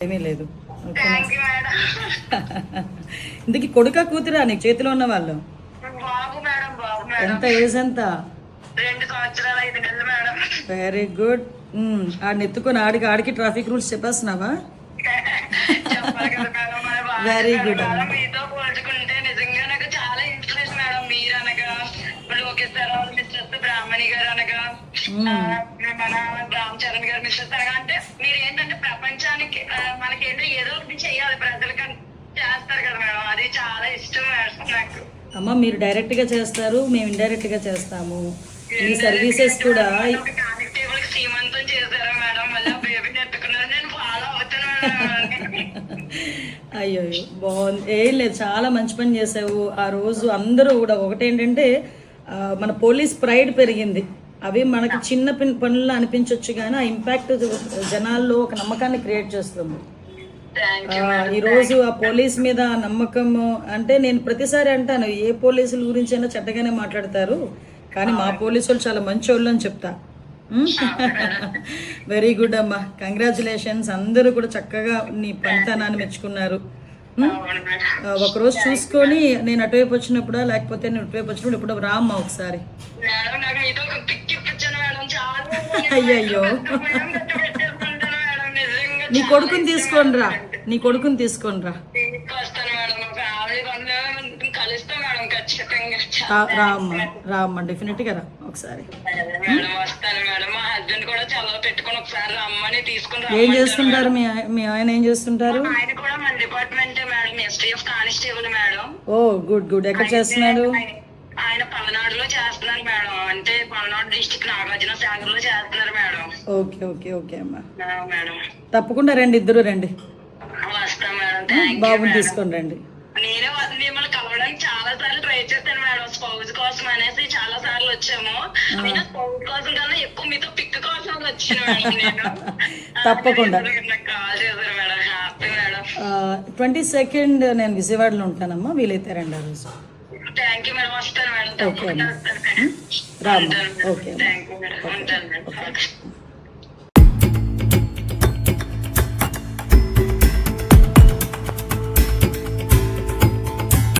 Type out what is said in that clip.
ఏమీ లేదు. ఇందుకు కొడుక కూతురా నీకు చేతిలో ఉన్న వాళ్ళు? బాబు మేడం బాబు మేడం. ఎంత ఏజ్ ఎంత వెరీ గుడ్ ఆడిని ఎత్తుకొని ఆడికి ఆడికి ట్రాఫిక్ రూల్స్ చెప్పేస్తున్నావా? వాళ్ళు మిస్టర్ బ్రాహ్మణి గారు అనగా రామ్ చరణ్ గారు మిస్టర్ అంటే మీరు ఏంటంటే ప్రపంచానికి ఆ, మనకేంటో ఏదో ఒకటి చెయ్యాలి ప్రజలకి చేస్తారు కదా మేడం. అది చాలా ఇష్టం నాకు. అమ్మ మీరు డైరెక్ట్గా చేస్తారు మేము ఇండైరెక్ట్గా చేస్తాము. మీ సర్వీసెస్ కూడా శ్రీమంతం చేశారా మేడం? మళ్ళీ బేబీని ఎత్తుకున్నారు. నేను ఫాలో అవుతున్నాను అయ్యో బాగుంది. ఏం లేదు చాలా మంచి పని చేసావు. ఆ రోజు అందరూ కూడా ఒకటేంటంటే మన పోలీస్ ప్రైడ్ పెరిగింది. అవి మనకి చిన్న పిన్ పనులు అనిపించవచ్చు కానీ ఆ ఇంపాక్ట్ జనాల్లో ఒక నమ్మకాన్ని క్రియేట్ చేస్తుంది. ఈరోజు ఆ పోలీస్ మీద ఆ నమ్మకము అంటే నేను ప్రతిసారి అంటాను ఏ పోలీసుల గురించి అయినా చెడ్డగానే మాట్లాడతారు కానీ మా పోలీసు వాళ్ళు చాలా మంచి వాళ్ళు అని చెప్తా. వెరీ గుడ్ అమ్మా. కంగ్రాచులేషన్స్ అందరూ కూడా చక్కగా నీ పనితనాన్ని మెచ్చుకున్నారు. ఒకరోజు చూసుకొని నేను అటువైపు వచ్చినప్పుడా లేకపోతే నేను ఇటువైపు వచ్చినప్పుడు ఇప్పుడు రామ్మా ఒకసారి. అయ్యయ్యో. నీ కొడుకుని తీసుకొని రా. నీ కొడుకుని తీసుకొని రా. తీసుకొస్తాను మేడం మా ఫ్యామిలీ బంధువులు కలుస్తాం మేడం ఖచ్చితంగా. రా- ఒకసారి. ఏం చేస్తుంటారు మీ మీ ఆయన ఏం చేస్తుంటారు? డిపార్ట్మెంటే madam STF constable madam. Oh good good. ఎక్కడ చేస్తున్నాడు ఆయన- పల్నాడులో చేస్తున్నారు మేడం. అంటే పల్నాడు డిస్టిక్ నాగార్జున సాగర్లో చేస్తున్నారు మేడం. ఓకే ఓకే ఓకే అమ్మా. మేడం. తప్పకుండా రండి ఇద్దరు రండి. వస్తాం మేడం. బాబుని తీసుకొని రండి. నేనే మిమ్మల్ని కలవడానికి చాలా సార్లు ట్రై చేశాను మేడం. స్పౌజ్ కోసం అనేసి చాలా సార్లు వచ్చాము. నేను స్పౌజ్ కోసం కన్నా ఎక్కువ మీతో పిక్ కోసం వచ్చాను తప్పకుండా. ట్వంటీ సెకండ్ నేను విజయవాడలో ఉంటానమ్మా వీలైతే రండి ఆ రోజు. ఓకే అమ్మా. రామ్మా. ఓకే అమ్మా